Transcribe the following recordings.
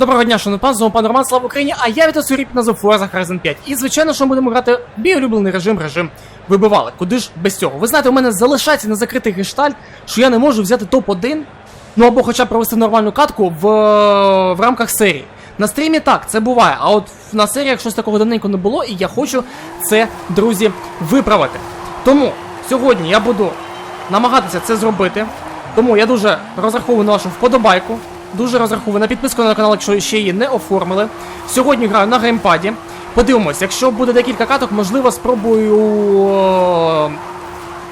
Доброго дня, шановний пан, з вами пан Роман, слава Україні, а я вітаю Суріп на Forza Horizon 5. І звичайно, що ми будемо грати мій улюблений режим, режим вибивали. Куди ж без цього? Ви знаєте, у мене залишається на закритий гештальт, що я не можу взяти топ-1, ну або хоча б провести нормальну катку в, в рамках серії. На стрімі так, це буває, а от на серіях щось такого давненько не було, і я хочу це, друзі, виправити. Тому сьогодні я буду намагатися це зробити. Тому я дуже розраховую на вашу вподобайку. Дуже розраховую на підписку на канал, якщо ще її не оформили. Сьогодні граю на геймпаді. Подивимось, якщо буде декілька каток, можливо, спробую е,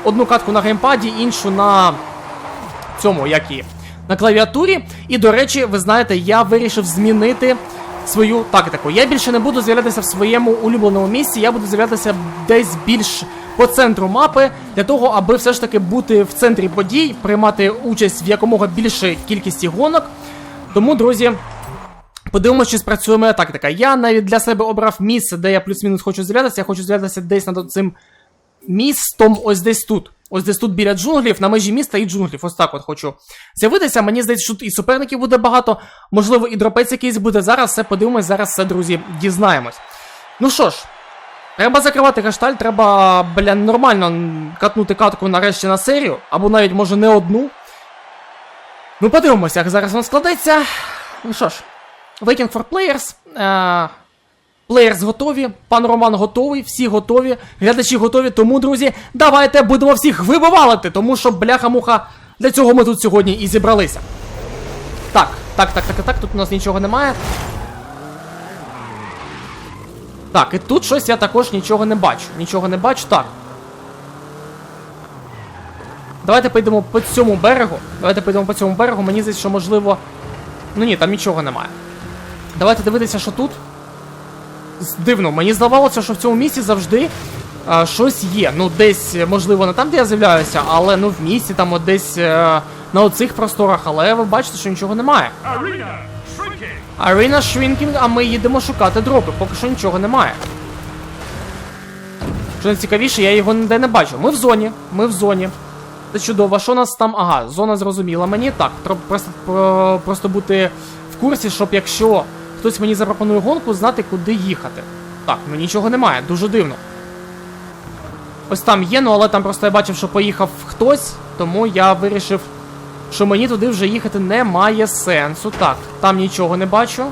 одну катку на геймпаді, іншу на цьому, як і на клавіатурі. І, до речі, ви знаєте, я вирішив змінити свою тактику. Я більше не буду з'являтися в своєму улюбленому місці, я буду з'являтися десь більш по центру мапи, для того, аби все ж таки бути в центрі подій, приймати участь в якомога більшій кількості гонок. Тому, друзі, подивимося, чи спрацює моя тактика. Я навіть для себе обрав місце, де я плюс-мінус хочу з'являтися. Я хочу з'являтися десь над цим містом, ось десь тут. Ось десь тут біля джунглів, на межі міста і джунглів. Ось так от хочу з'явитися. Мені здається, що тут і суперників буде багато. Можливо, і дропець якийсь буде. Зараз все подивимось, зараз все, друзі, дізнаємось. Ну що ж, треба закривати гешталь, треба, бля, нормально катнути катку нарешті на серію, або навіть може не одну. Ну, подивимося, як зараз воно складеться. Ну що ж, Waiting for Players. Е- Плеєрс готові, пан Роман готовий, всі готові, глядачі готові. Тому, друзі, давайте будемо всіх вибивалити, тому що бляха-муха для цього ми тут сьогодні і зібралися. Так, так, так, так, так, тут у нас нічого немає. Так, і тут щось я також нічого не бачу. Нічого не бачу. Так. Давайте поїдемо по цьому берегу. Давайте поїдемо по цьому берегу. Мені здається, що можливо. Ну ні, там нічого немає. Давайте дивитися, що тут. Дивно, мені здавалося, що в цьому місці завжди а, щось є. Ну, десь, можливо, не там, де я з'являюся, але ну в місті, там от десь е, на оцих просторах, але ви бачите, що нічого немає. Арена Shrinking, а ми їдемо шукати дропи, поки що нічого немає. Що найцікавіше, я його ніде не бачу. Ми в зоні, ми в зоні. Це чудово, що у нас там. Ага, зона зрозуміла мені. Так, треба просто, про- просто бути в курсі, щоб якщо хтось мені запропонує гонку, знати, куди їхати. Так, ну нічого немає, дуже дивно. Ось там є, ну але там просто я бачив, що поїхав хтось, тому я вирішив, що мені туди вже їхати немає сенсу. Так, там нічого не бачу.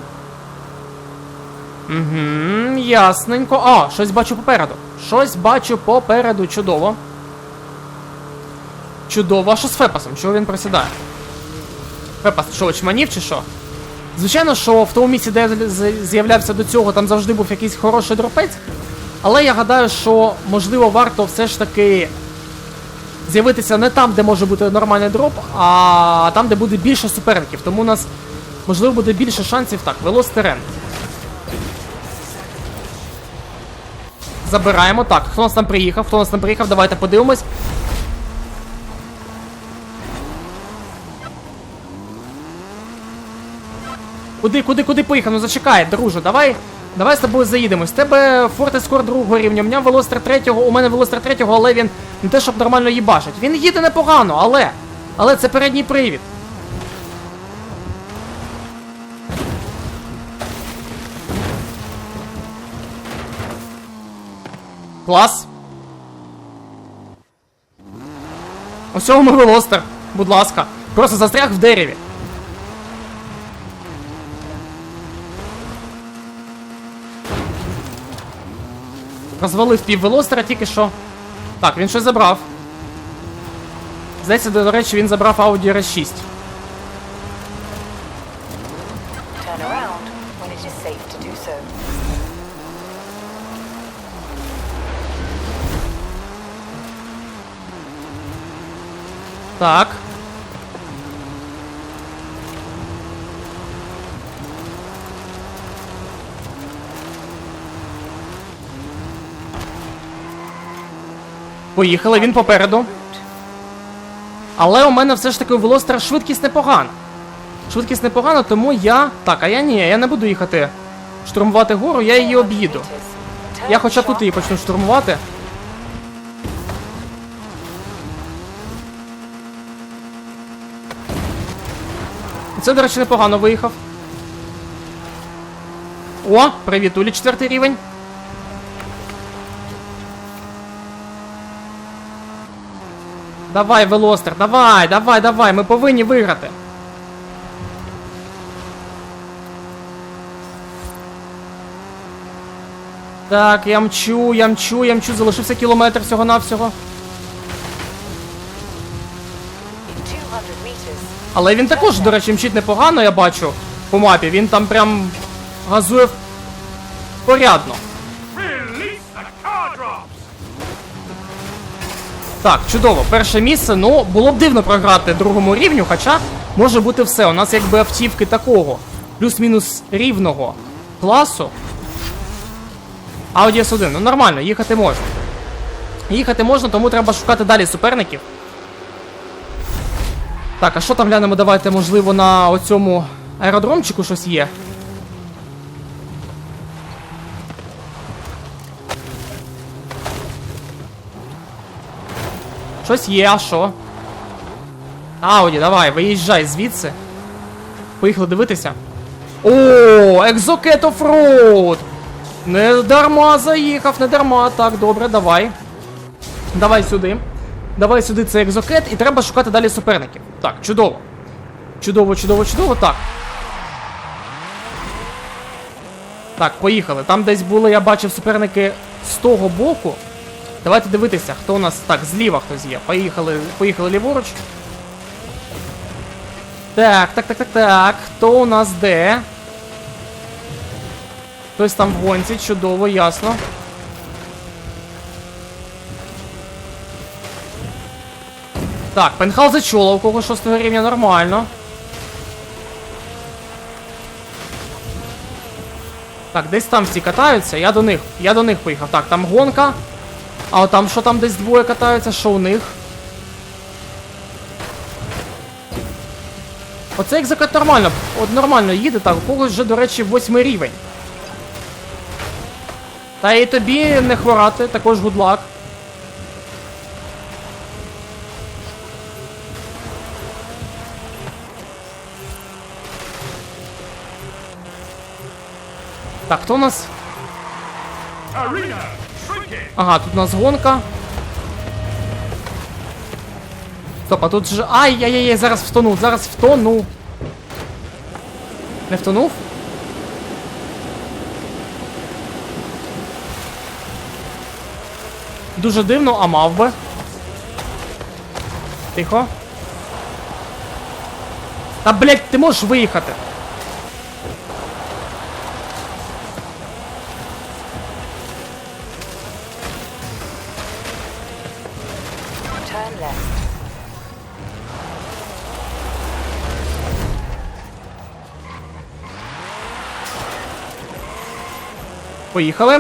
Угу, ясненько. А, щось бачу попереду. Щось бачу попереду, чудово. Чудово, а що з Фепасом? Чого він присідає? Фепас, що, очманів чи що? Звичайно, що в тому місці, де я з'являвся до цього, там завжди був якийсь хороший дропець. Але я гадаю, що можливо варто все ж таки з'явитися не там, де може бути нормальний дроп, а там, де буде більше суперників. Тому у нас можливо буде більше шансів. Так, велостерен. Забираємо. Так, хто нас там приїхав? Хто нас там приїхав? Давайте подивимось. Куди, куди, куди поїхав? Ну зачекай, друже, давай. Давай з тобою заїдемо. З тебе Форте Скор другого рівня, в нього Велостер третього, у мене Велостер третього, але він не те, щоб нормально їбашить. Він їде непогано, але. Але це передній привід. Клас. Ось цього ми Велостер, будь ласка. Просто застряг в дереві. Розвалив пів велостера тільки що. Так, він щось забрав. Здається, до речі, він забрав Audi RS6. Turn around Поїхали, він попереду. Але у мене все ж таки у Велостера швидкість непогана. Швидкість непогана, тому я. Так, а я ні, я не буду їхати штурмувати гору, я її об'їду. Я хоча тут її почну штурмувати. Це, до речі, непогано виїхав. О, привіт, Улі, четвертий рівень. Давай, Велостер, давай, давай, давай, ми повинні виграти. Так, я мчу, я мчу, я мчу, залишився кілометр всього-навсього. In 200 meters, Але він також, до речі, мчить непогано, я бачу по мапі. Він там прям газує порядно. Так, чудово. Перше місце. Ну, було б дивно програти другому рівню, хоча може бути все. У нас якби автівки такого. Плюс-мінус рівного класу. Audi S1. Ну нормально, їхати можна. Їхати можна, тому треба шукати далі суперників. Так, а що там глянемо? Давайте, можливо, на оцьому аеродромчику щось є. Щось є, а що? Ауді, давай, виїжджай звідси. Поїхали дивитися. О, Exocet Offroad! Не дарма заїхав, не дарма. Так, добре, давай. Давай сюди. Давай сюди цей екзокет, і треба шукати далі суперників. Так, чудово. Чудово, чудово, чудово. Так. Так, поїхали. Там десь були, я бачив, суперники з того боку. Давайте дивитися, хто у нас. Так, зліва хтось є. Поїхали, поїхали ліворуч. Так, так, так, так, так. Хто у нас де? Хтось там в гонці, чудово, ясно. Так, пентхаус зачула, у кого 6 рівня нормально. Так, десь там всі катаються, я до них. Я до них поїхав. Так, там гонка. А там що там десь двоє катаються, що у них? Оце закат нормально. От нормально їде, так, у когось вже, до речі, восьмий рівень. Та і тобі не хворати, також гудлак. Так, хто у нас? Shrinking. Ага, тут у нас гонка. Стоп, а тут же. Ай-яй-яй, зараз втонув, зараз втонув. Не втонув? Дуже дивно, а мав би. Тихо. Та блять, ти можеш виїхати. Поїхали.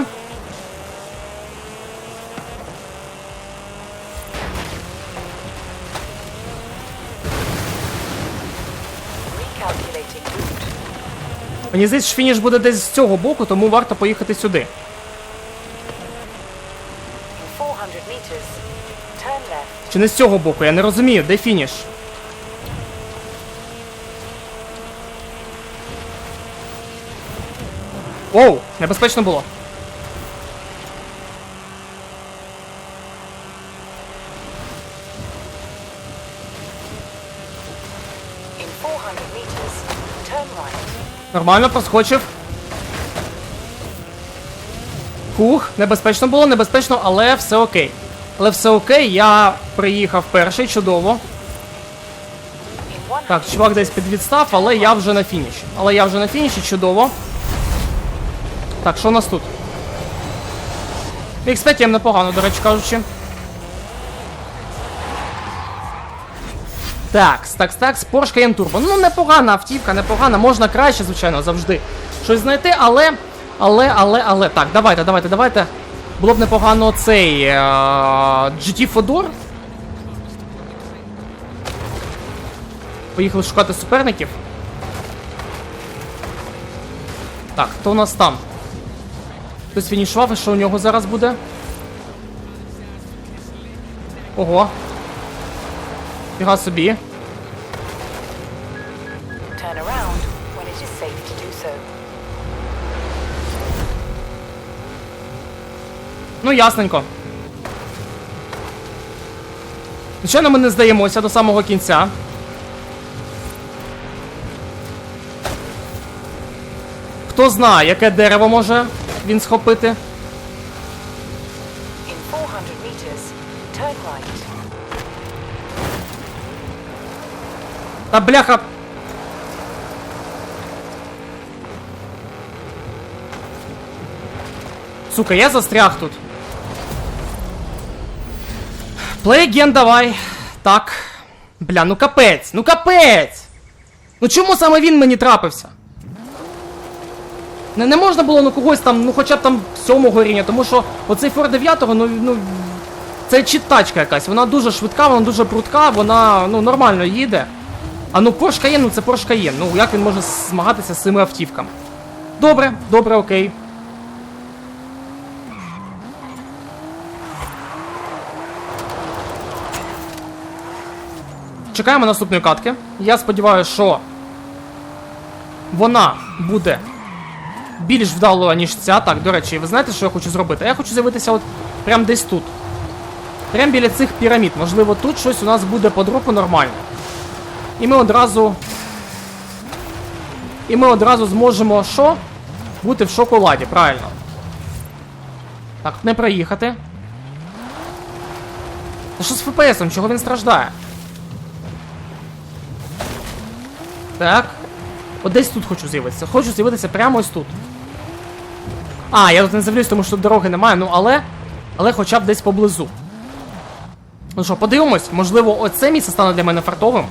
Мені здається, що фініш буде десь з цього боку, тому варто поїхати сюди. In 400 meters, turn left. Чи не з цього боку? Я не розумію, де фініш? Оу, небезпечно було. In 400 meters, turn right. Нормально, проскочив. Хух, небезпечно було, небезпечно, але все окей. Але все окей, я приїхав перший, чудово. Так, чувак десь підвідстав, але я вже на фініші. Але я вже на фініші, чудово. Так, що у нас тут? X5 м непогано, до речі кажучи. Так, так, так, Porsche Cayenne Turbo. Ну, непогана автівка, непогана, можна краще, звичайно, завжди щось знайти, але. Але, але, але. Так, давайте, давайте, давайте. Було б непогано цей е, GT Fodor. Поїхали шукати суперників. Так, хто у нас там? Хтось фінішував, і що у нього зараз буде? Ого. Фіга собі. Ну, ясненько. Звичайно, ми не здаємося до самого кінця. Хто знає, яке дерево може він схопити? In 400 meters, turn right. Та бляха. Сука, я застряг тут. Play again, давай. Так. Бля, ну капець, ну капець! Ну чому саме він мені трапився? Не, не можна було ну когось там, ну хоча б там сьомого рівня, тому що оцей Фор 9, ну, ну це чіт-тачка якась, вона дуже швидка, вона дуже прудка, вона ну нормально їде. А ну Porsche Cayenne, ну це Porsche Cayenne. Ну як він може змагатися з цими автівками? Добре, добре, окей. Чекаємо наступної катки. Я сподіваюся, що вона буде більш вдалою, ніж ця. Так, до речі, ви знаєте, що я хочу зробити? Я хочу з'явитися от прямо десь тут. Прямо біля цих пірамід. Можливо, тут щось у нас буде по дропу нормально. І ми одразу. І ми одразу зможемо що? Бути в шоколаді, правильно. Так, не проїхати. Та що з ФПСом? Чого він страждає? Так. От десь тут хочу з'явитися. Хочу з'явитися прямо ось тут. А, я тут не з'явлюсь, тому що тут дороги немає, ну але. Але хоча б десь поблизу. Ну що, подивимось, можливо, оце місце стане для мене фартовим.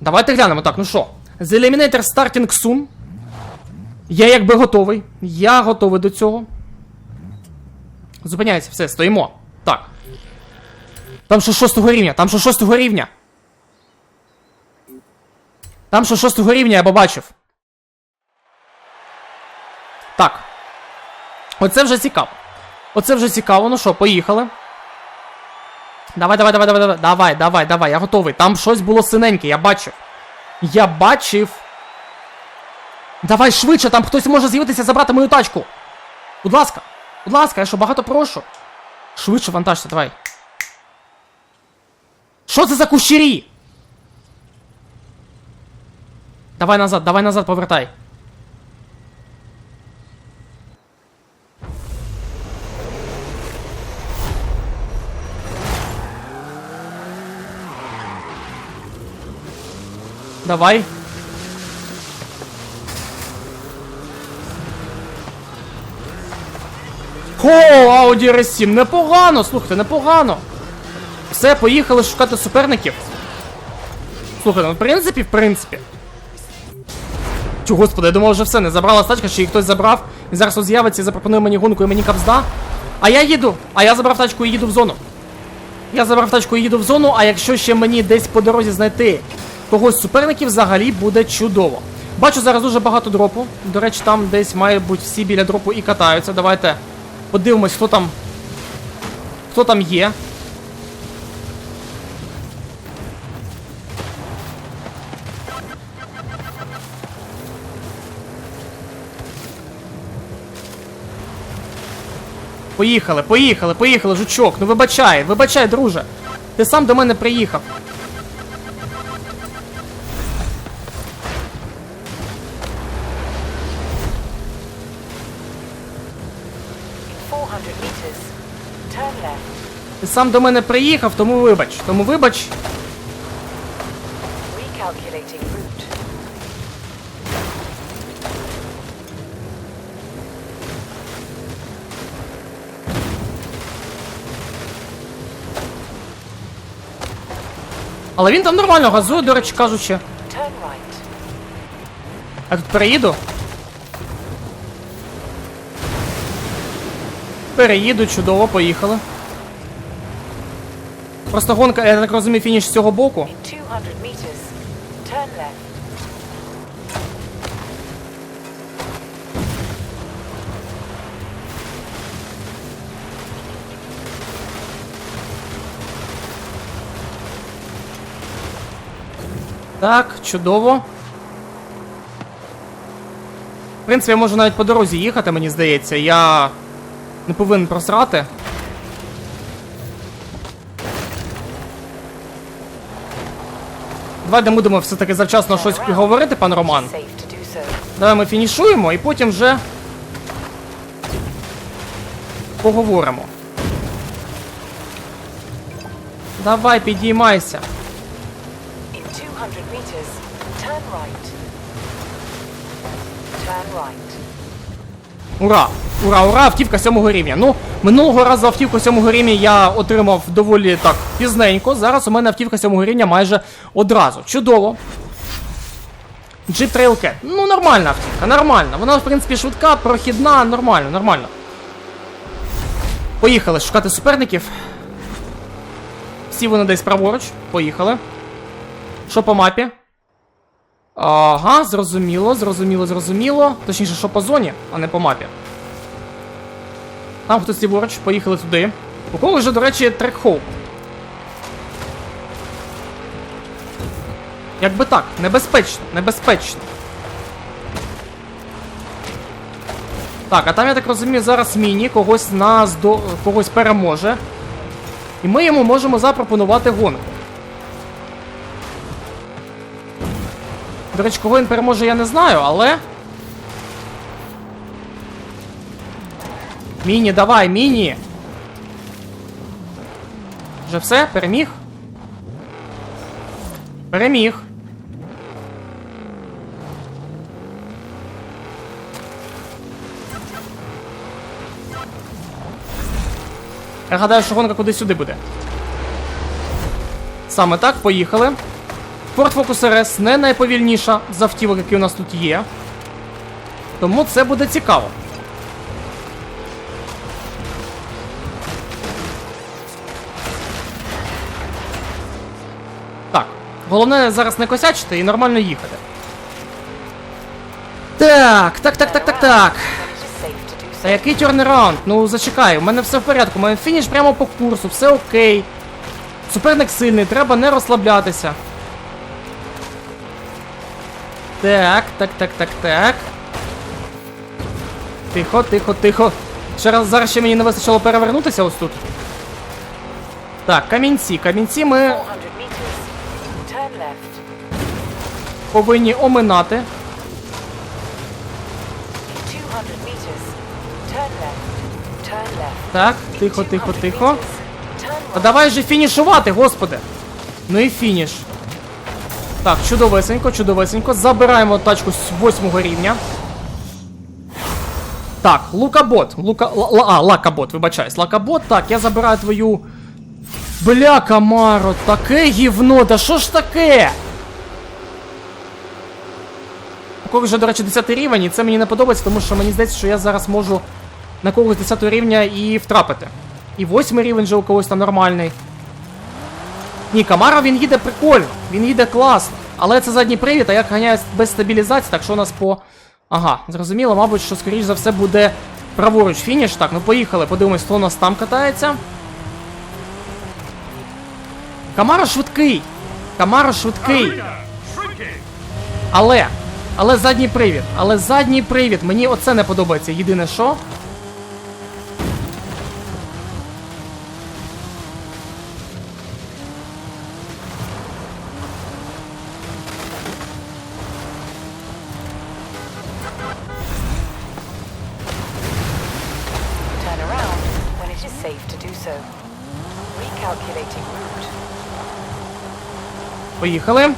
Давайте глянемо. Так, ну що. The Eliminator Starting Soon. Я якби готовий. Я готовий до цього. Зупиняється, все, стоїмо. Так. Там що шостого рівня, там що шостого рівня. Там що шостого рівня я побачив. Так. Оце вже цікаво. Оце вже цікаво. Ну що, поїхали. Давай, давай, давай, давай, давай, давай, давай, давай, я готовий. Там щось було синеньке, я бачив. Я бачив. Давай швидше, там хтось може з'явитися забрати мою тачку. Будь ласка, будь ласка, я що багато прошу. Швидше вантажся, давай. Що це за кущері? Давай назад, давай назад, повертай. Давай. О, Audi RS7, непогано, слухайте, непогано. Все, поїхали шукати суперників. Слухайте, ну в принципі, в принципі. Чу, господи, я думав, вже все, не забрала тачка, чи її хтось забрав. І зараз ось з'явиться і запропонує мені гонку і мені капзда. А я їду, а я забрав тачку і їду в зону. Я забрав тачку і їду в зону, а якщо ще мені десь по дорозі знайти когось з суперників, взагалі буде чудово. Бачу зараз дуже багато дропу. До речі, там десь, має бути, всі біля дропу і катаються. Давайте подивимось, хто там. Хто там є. Поїхали, поїхали, поїхали, жучок. Ну вибачай, вибачай, друже. Ти сам до мене приїхав. In 400 meters, turn left. Ти сам до мене приїхав, тому вибач. Тому вибач. Recalculating route. Але він там нормально газує, до речі кажучи. Я тут переїду. Переїду, чудово, поїхали. Просто гонка, я так розумію, фініш з цього боку. Так, чудово. В принципі, я можу навіть по дорозі їхати, мені здається. Я Не повинен просрати. Давайте будемо все-таки завчасно щось говорити, пан Роман. Давай ми фінішуємо і потім вже поговоримо. Давай, підіймайся. In 200 meters, turn right. Turn right. Ура! Ура, ура! Автівка сьомого рівня. Ну, минулого разу автівку сьомого рівня я отримав доволі так пізненько. Зараз у мене автівка сьомого рівня майже одразу. Чудово. Jeep Trailcat. Ну, нормальна автівка, нормальна. Вона, в принципі, швидка, прохідна, нормально, нормально. Поїхали шукати суперників. Всі вони десь праворуч. Поїхали. Що по мапі? Ага, зрозуміло, зрозуміло, зрозуміло. Точніше, що по зоні, а не по мапі. Там хтось ліворуч, поїхали туди. У кого вже, до речі, трек-хоуп. Якби так, небезпечно, небезпечно. Так, а там, я так розумію, зараз міні когось нас до. когось переможе. І ми йому можемо запропонувати гонку. До речі, кого він переможе, я не знаю, але. Міні, давай, міні. Вже все? Переміг? Переміг. Я гадаю, що гонка кудись сюди буде. Саме так, поїхали. Ford Focus RS не найповільніша з автівок, які у нас тут є. Тому це буде цікаво. Так. Головне зараз не косячити і нормально їхати. Так, так, так, так, так, так. Та який тернераунд? Ну зачекай, у мене все в порядку, у мене фініш прямо по курсу, все окей. Суперник сильний, треба не розслаблятися. Так, так, так, так, так. Тихо, тихо, тихо. Ще раз зараз ще мені не вистачило перевернутися ось тут. Так, камінці. Камінці ми 400 meters, turn left. повинні оминати. In 200 meters, turn left. Turn left. Так, тихо, тихо, тихо. А давай же фінішувати, господи. Ну і фініш. Так, чудовесенько, чудовесенько. Забираємо тачку з восьмого рівня. Так, лукабот. Лука. Ла- а, лакабот, вибачаюсь. Лакабот, так, я забираю твою. Бля, Камаро, таке гівно, да що ж таке? У когось вже, до речі, 10 рівень, і це мені не подобається, тому що мені здається, що я зараз можу на когось 10 рівня і втрапити. І 8 рівень же у когось там нормальний. Ні, Камара він їде прикольно, він їде класно. Але це задній привід, а я ганяю без стабілізації, так що у нас по. Ага, зрозуміло, мабуть, що скоріш за все буде праворуч фініш. Так, ну поїхали, подивимось, хто у нас там катається. Камара швидкий. Камара швидкий. Але. Але задній привід. Але задній привід. Мені оце не подобається. Єдине що. Поїхали.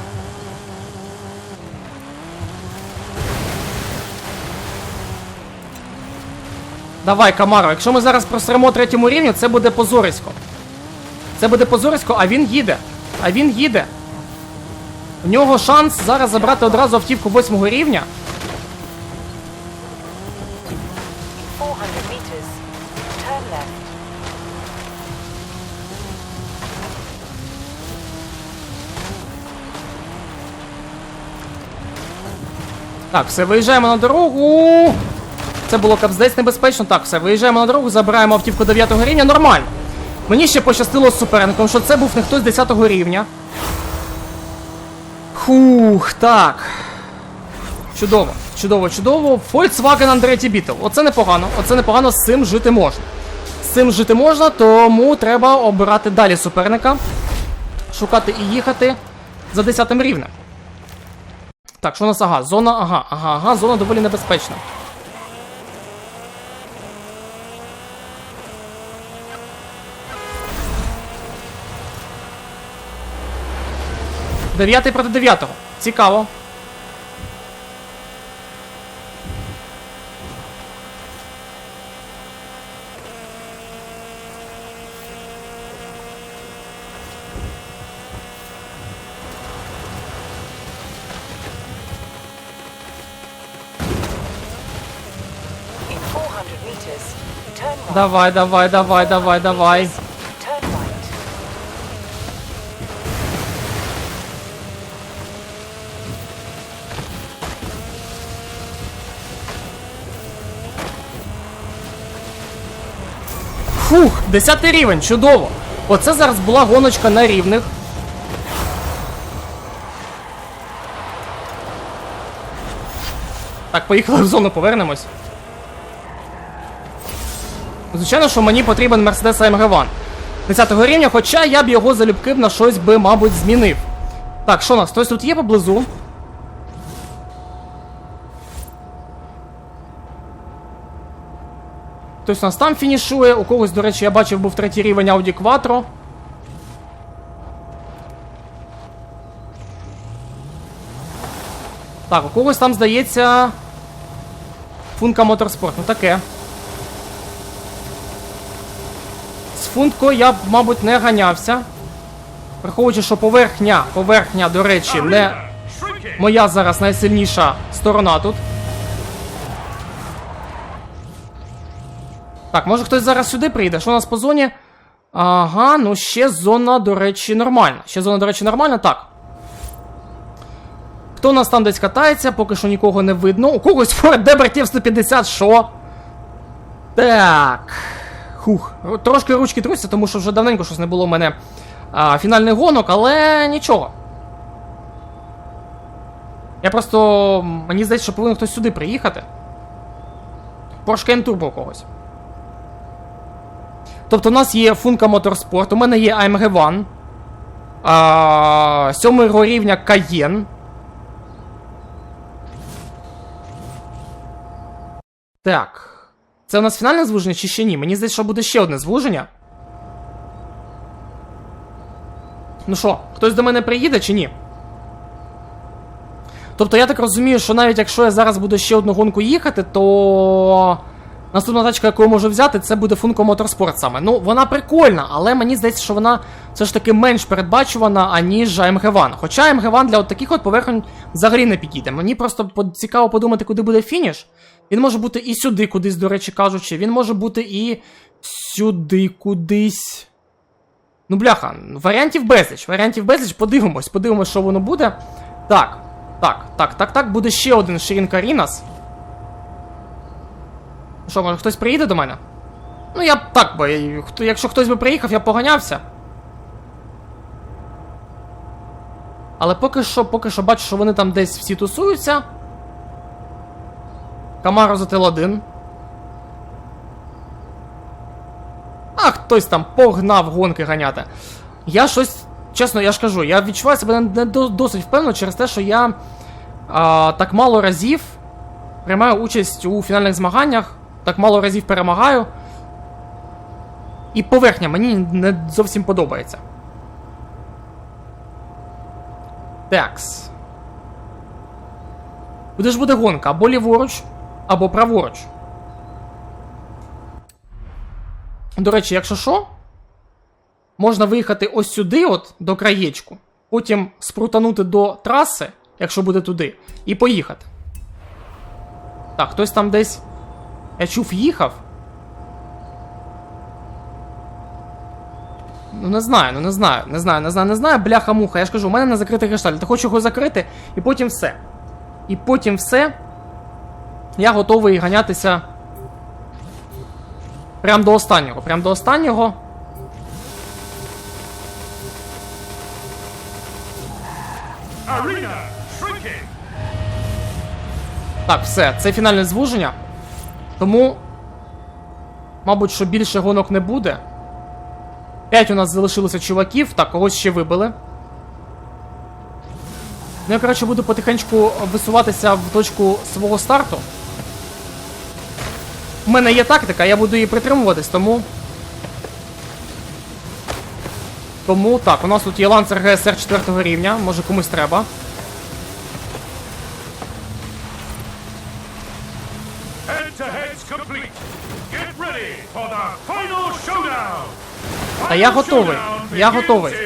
Давай, Камаро, якщо ми зараз просремо третьому рівню, це буде позорисько. Це буде позорисько, а він їде. А він їде. У нього шанс зараз забрати одразу автівку восьмого рівня. Так, все, виїжджаємо на дорогу. Це було капздець небезпечно. Так, все, виїжджаємо на дорогу, забираємо автівку 9 рівня. Нормально. Мені ще пощастило з суперником, що це був не хтось 10 рівня. Хух, так. Чудово, чудово, чудово. Volkswagen Andretti Beetle. Оце непогано, оце непогано, з цим жити можна. З цим жити можна, тому треба обирати далі суперника. Шукати і їхати за 10 рівнем. Так, що у нас ага? Зона, ага, ага, ага, зона доволі небезпечна. Дев'ятий проти дев'ятого. Цікаво. In 400 meters, turn right. Давай, давай, давай, давай, давай. Фух, 10 рівень, чудово. Оце зараз була гоночка на рівних. Так, поїхали в зону, повернемось. Звичайно, що мені потрібен Mercedes AMG One 10 рівня, хоча я б його залюбки на щось би, мабуть, змінив. Так, що у нас? Хтось тут є поблизу? Хтось у нас там фінішує, у когось, до речі, я бачив, був третій рівень Audi Quattro. Так, у когось там, здається. Функа Моторспорт, ну таке. З фунткою я б, мабуть, не ганявся. Враховуючи, що поверхня, поверхня, до речі, не моя зараз найсильніша сторона тут. Так, може хтось зараз сюди прийде? Що у нас по зоні? Ага, ну ще зона, до речі, нормальна. Ще зона, до речі, нормальна, так. Хто у нас там десь катається, поки що нікого не видно. У когось Форд Дебертів 150, що? Так. Хух. Трошки ручки труться, тому що вже давненько щось не було в мене а, фінальних гонок, але нічого. Я просто. Мені здається, що повинен хтось сюди приїхати. Porsche Turbo у когось. Тобто у нас є Funka Motorsport, у мене є AMG One. А, сьомого рівня Cayenne. Так. Це у нас фінальне звуження чи ще ні? Мені здається, що буде ще одне звуження. Ну що, хтось до мене приїде чи ні? Тобто я так розумію, що навіть якщо я зараз буду ще одну гонку їхати, то наступна тачка, яку я можу взяти, це буде Funko Motorsport саме. Ну, вона прикольна, але мені здається, що вона все ж таки менш передбачувана, аніж AMG One. Хоча AMG One для от таких от поверхонь взагалі не підійде. Мені просто цікаво подумати, куди буде фініш. Він може бути і сюди, кудись, до речі кажучи. Він може бути і сюди кудись. Ну, бляха, варіантів безліч. Варіантів безліч, подивимось, подивимось, що воно буде. Так, так, так, так, так, буде ще один Ширін Карінас. Що, може хтось приїде до мене? Ну, я так би. хто- Якщо хтось би приїхав, я поганявся. Але поки що, поки що бачу, що вони там десь всі тусуються. Камаро затил один. А хтось там погнав гонки ганяти. Я щось, чесно, я ж кажу, я відчуваю себе не досить впевнено через те, що я а, так мало разів приймаю участь у фінальних змаганнях, так мало разів перемагаю. І поверхня мені не зовсім подобається. Такс. Куди ж буде гонка? Або ліворуч, або праворуч. До речі, якщо що, можна виїхати ось сюди, от, до краєчку, потім спрутанути до траси, якщо буде туди, і поїхати. Так, хтось там десь. Я чув, їхав. Ну не знаю, ну не знаю, не знаю, не знаю, не знаю, бляха-муха. Я ж кажу, у мене не закритий гештальт. Я хочу його закрити, і потім все. І потім все. Я готовий ганятися. Прям до останнього. Прям до останнього. Так, все, це фінальне звуження. Тому. Мабуть, що більше гонок не буде. П'ять у нас залишилося чуваків, так, когось ще вибили. Ну, я, коротше, буду потихеньку висуватися в точку свого старту. У мене є тактика, я буду її притримуватись, тому. Тому так, у нас тут є ланцер ГСР 4 рівня, може комусь треба. Та я готовий, я готовий. in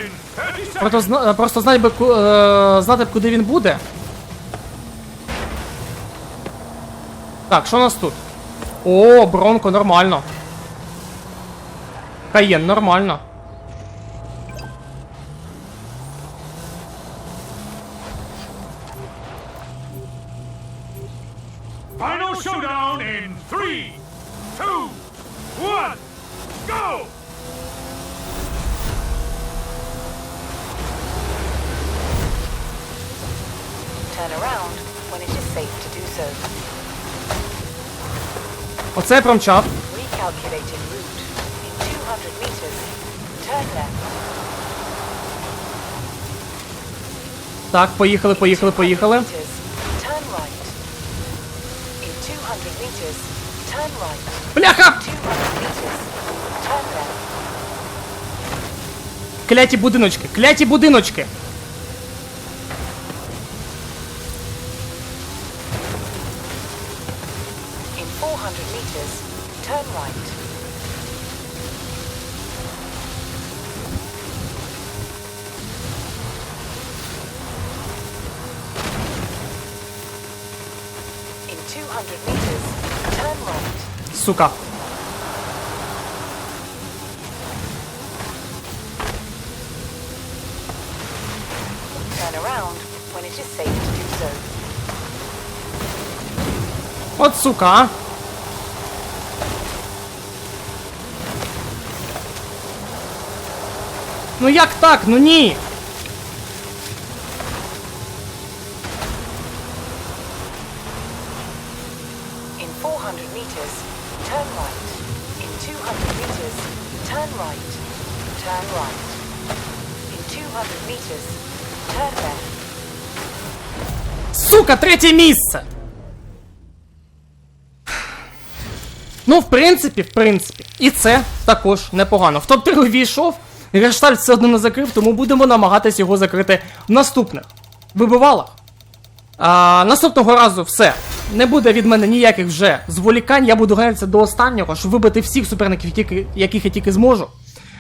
30 seconds. Просто, зна- просто знати би, е, знати б, куди він буде. Так, що у нас тут? О, Бронко, нормально. Каєн, нормально. Я промчав. Recalculating route. In 200 meters, turn left. Так, поїхали, поїхали, поїхали. Meters, turn right. In 200 meters, turn right. Бляха! 200 meters, turn left. Кляті будиночки, кляті будиночки. So. От сука, а. Ну як так? Ну ні. In 400 meters, turn right. In 200 meters, turn right. Turn right. In 200 meters, turn left. Сука, третє місце. Ну, в принципі, в принципі. І це також непогано. В топ-3 увійшов, Гештальт все одно не закрив, тому будемо намагатись його закрити в наступних вибивалах. А, наступного разу все. Не буде від мене ніяких вже зволікань. Я буду гратися до останнього, щоб вибити всіх суперників, яких я тільки зможу.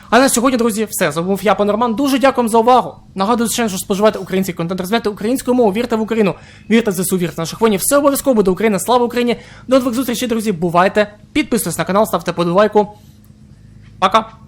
А на сьогодні, друзі, все. З я, пан Роман. Дуже дякую за увагу. Нагадую, раз, що споживати український контент, розвивати українською мову, вірте в Україну, вірте в ЗСУ, вірте в наших воїнів. Все обов'язково буде Україна. Слава Україні! До нових зустрічей, друзі. Бувайте. Підписуйтесь на канал, ставте подобайку. Пока.